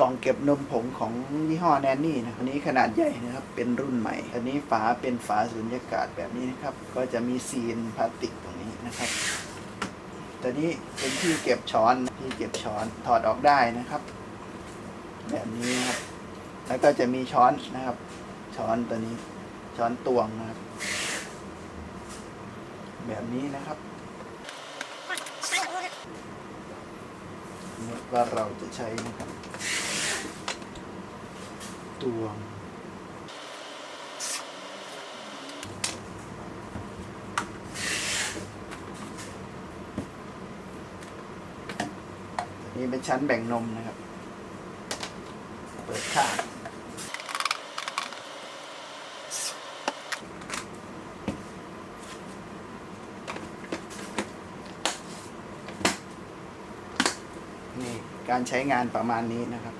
กล่องเก็บนมผงของยี่ห้อแนนนี่นะอันนี้ขนาดใหญ่นะครับ เป็นรุ่นใหม่ อันนี้ฝาเป็นฝาสุญญากาศแบบนี้นะครับ ก็จะมีซีนพลาสติกตรงนี้นะครับตัวนี้เป็นที่เก็บช้อนที่เก็บช้อนถอดออกได้นะครับ แบบนี้นะครับ แล้วก็จะมีช้อนนะครับ ช้อนตัวนี้ ช้อนตวงนะครับ แบบนี้นะครับสมมติว่าเราจะใช้นะครับ ตวง นี่เป็นชั้นแบ่งนมนะครับ เปิดข้างนี่การใช้งานประมาณนี้นะครับ